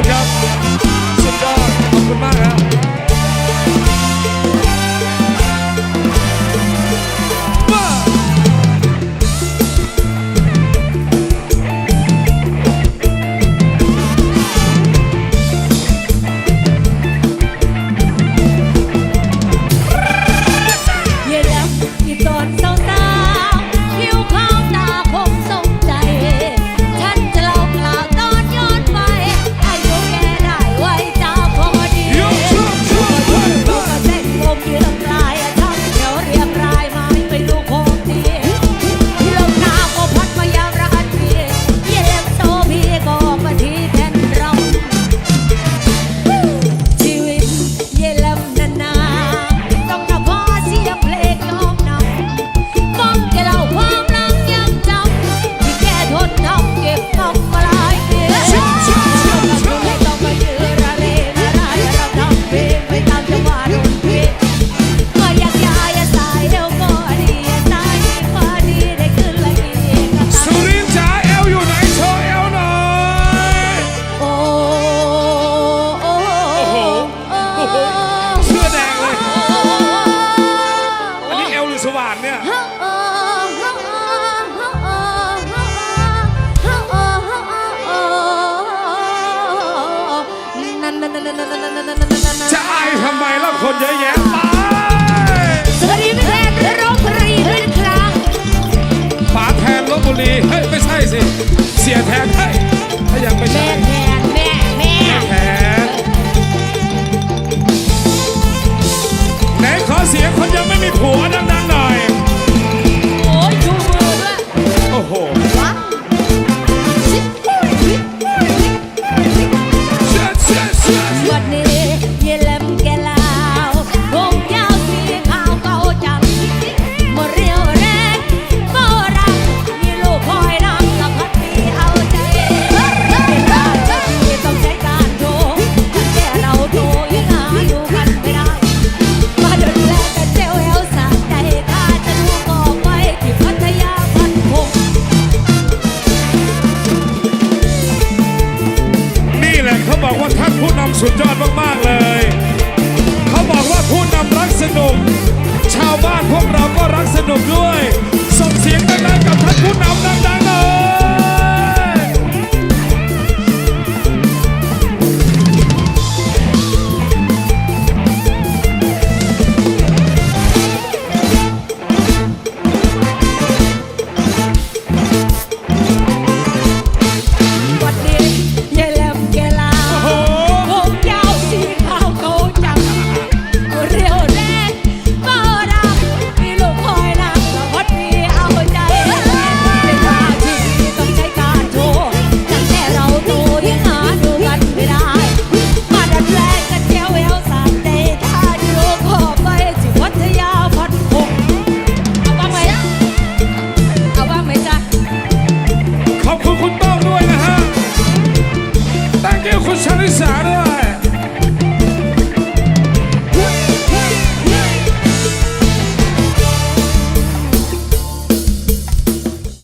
คุณครับ สุดยอด ขอบคุณมากครับเย็นแล้ จะอายทำไมล่ะคนเยอะแยะไปสวัสพี่แทนรบบุรีด้วนครับป๋าแทนลบบุรี เฮ้ย ไม่ใช่สิ เสียแทนเฮ้ยถ้ายังไม่แม่ใช่ แทนแม่ บอกว่าท่านผู้นำสุดยอดมาก ๆ เลย เขาบอกว่าผู้นำรักสนุก ชาวบ้านพวกเราก็รักสนุกด้วย ส่งเสียงดังๆกับท่านผู้นำดังๆ beside her.